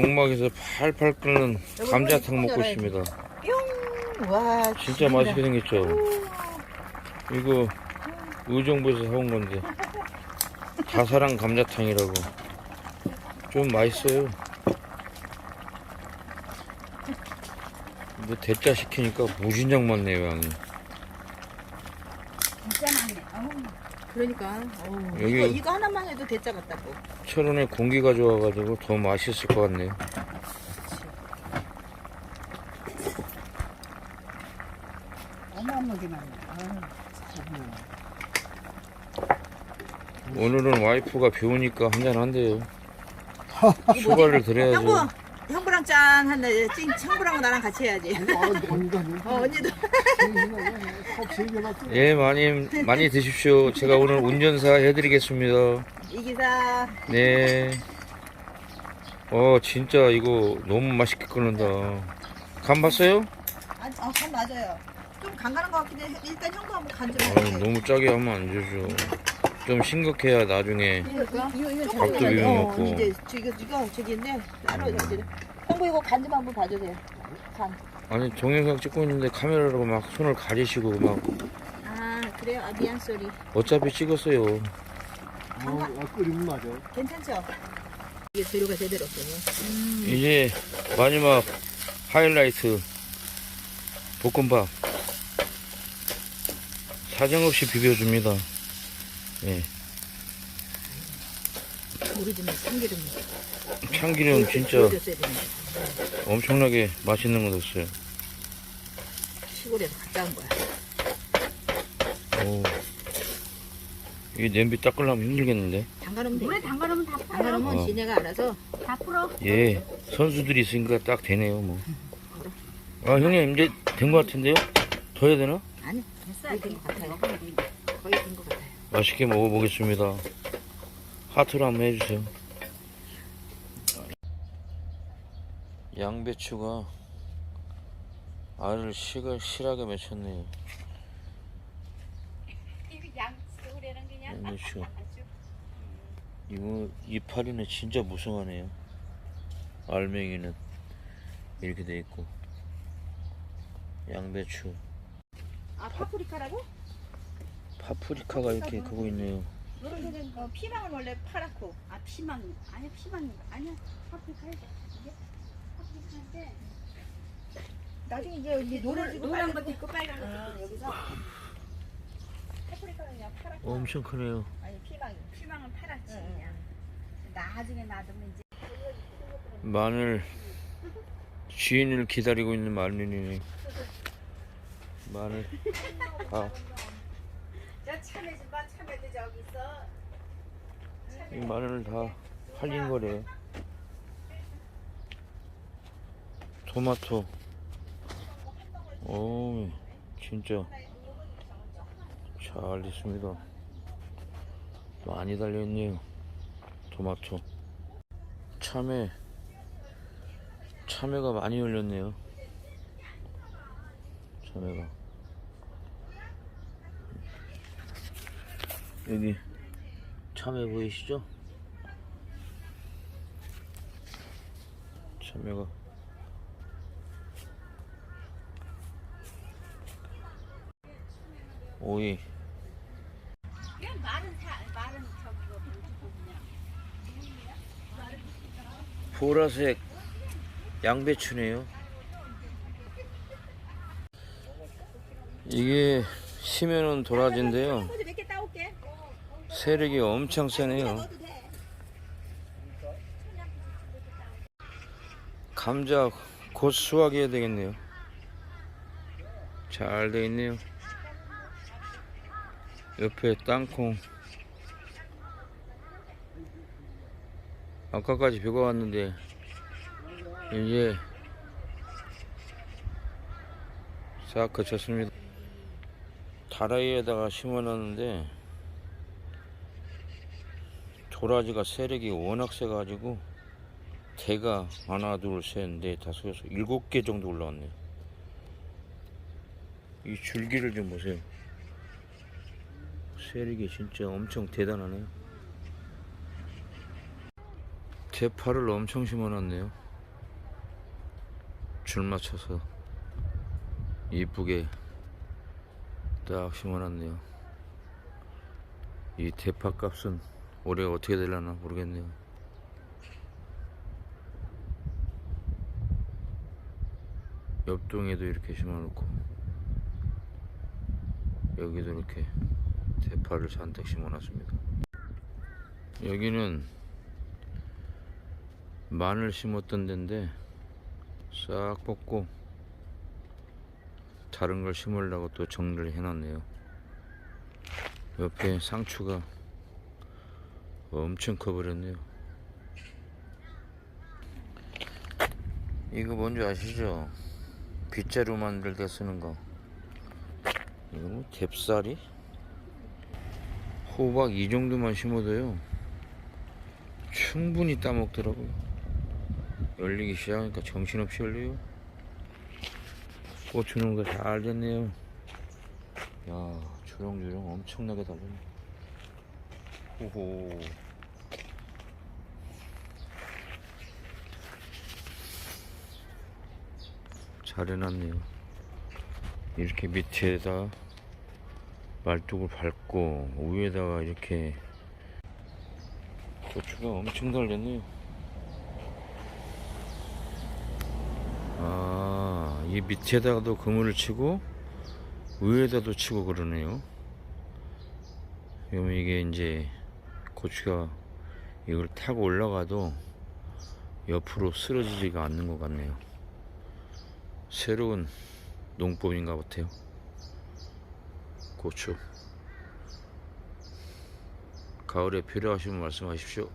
농막에서 팔팔 끓는 감자탕 먹고 있습니다. 뿅! 와, 진짜. 맛있게 생겼죠? 이거 의정부에서 사온 건데 다사랑 감자탕이라고 좀 맛있어요. 뭐 대짜 시키니까 무진장 많네요 양이. 진짜 많네. 그러니까. 어우, 여기- 이거, 이거 하나만 해도 대짜 같다고. 철원에 공기가 좋아가지고 더 맛있을 것 같네요. 어마어마하게 많네. 아유. 오늘은 와이프가 비우니까 한잔 한대요. 휴가를 드려야죠. 형부! 짠! 한다. 찡, 형부랑 나랑 같이 해야지. 언니가 어, 언니도. 개나 또 예, 많이 많이 드십시오. 제가 오늘 운전사 해드리겠습니다. 이 기사. 네. 어, 진짜 이거 너무 맛있게 끓는다. 간 봤어요? 아, 어, 간 맞아요. 좀 간간한 것 같긴 해. 일단 형부 한번 간좀 아, 너무 짜게 하면 안 되죠. 좀 싱겁해야 나중에 이거 이거 밥도 비벼 어, 먹고. 이제 이거 이거 저기인데 따로 저기 형부 이거 간 좀 한번 봐주세요. 간. 아니 동영상 찍고 있는데 카메라로 막 손을 가리시고 막 아 그래요? 아 미안 소리. 어차피 찍었어요. 어, 어, 끓이면 맞아. 괜찮죠? 이게 재료가 제대로 없어요. 이제 마지막 하이라이트 볶음밥 사정없이 비벼줍니다. 예, 모르지만 참기름 참기름 진짜 엄청나게 맛있는 거 넣었어요. 시골에서 갔다 온 거야. 오, 이게 냄비 닦으려면 힘들겠는데? 담가놓으면 돼. 물에 담가놓으면 다 풀어. 담가놓으면 어. 지네가 알아서 다 풀어. 예, 선수들이 있으니까 딱 되네요, 뭐. 아, 형님, 이제 된 것 같은데요? 더 해야 되나? 아니 됐어. 거의 된것 같아요. 거의 된 것 같아요. 맛있게 먹어보겠습니다. 하트로 한번 해주세요. 양배추가 알을 실을 실하게 맺혔네요. 양배추. 이거 이파리는 진짜 무성하네요. 알맹이는 이렇게 돼 있고 양배추, 아 파프리카라고? 파프리카가 이렇게 그거 있네요. 노란색은 어, 피망은 원래 파랗고. 아 피망. 아니야 피망. 아니야. 파프리카 이게 파프리카인데. 나중에 이제 이게 노란색 노란 것도 있고 빨간 것도 아, 여기서. 파프리카는 그냥 파랗고 엄청 크네요. 아니 피망이 피망은 파랗지 응, 응, 그냥. 나중에 놔두면 이제. 마늘. 주인을 기다리고 있는 마늘이네. 마늘. 다. 저 참외 좀 봐 참외도 저기 있어 이 마늘 다 팔린 거래요. 토마토. 오, 진짜 잘 됐습니다. 많이 달려있네요. 토마토. 참외. 참외가 많이 열렸네요. 참외가. 여기 참외 보이시죠? 참외가 오이 보라색 양배추네요. 이게 시면은 도라지인데요. 세력이 엄청 세네요. 감자 곧 수확해야 되겠네요. 잘 돼 있네요. 옆에 땅콩. 아까까지 비가 왔는데 이제 싹 그쳤습니다. 다라이에다가 심어놨는데 도라지가 세력이 워낙 세가지고 개가 하나 둘셋넷 다섯 여섯 일곱 개 정도 올라왔네요. 이 줄기를 좀 보세요. 세력이 진짜 엄청 대단하네요. 대파를 엄청 심어놨네요. 줄 맞춰서 이쁘게 딱 심어놨네요. 이 대파 값은 올해 어떻게 되려나 모르겠네요. 옆동에도 이렇게 심어놓고 여기도 이렇게 대파를 잔뜩 심어놨습니다. 여기는 마늘 심었던 데인데 싹 뽑고 다른 걸 심으려고 또 정리를 해놨네요. 옆에 상추가 엄청 커버렸네요. 이거 뭔지 아시죠? 빗자루 만들 때 쓰는 거. 이거 뭐 뎁사리? 호박 이 정도만 심어도요. 충분히 따먹더라고요. 열리기 시작하니까 정신없이 열려요. 고추 농사 잘 됐네요. 야, 주렁주렁 엄청나게 달렸네. 호호. 잘 해놨네요. 이렇게 밑에다 말뚝을 밟고 위에다가 이렇게 고추가 엄청 달렸네요. 아, 이 밑에다가도 그물을 치고 위에다도 치고 그러네요. 그러면 이게 이제 고추가 이걸 타고 올라가도 옆으로 쓰러지지가 않는 것 같네요. 새로운 농법인가 같아요. 고추. 가을에 필요하시면 말씀하십시오.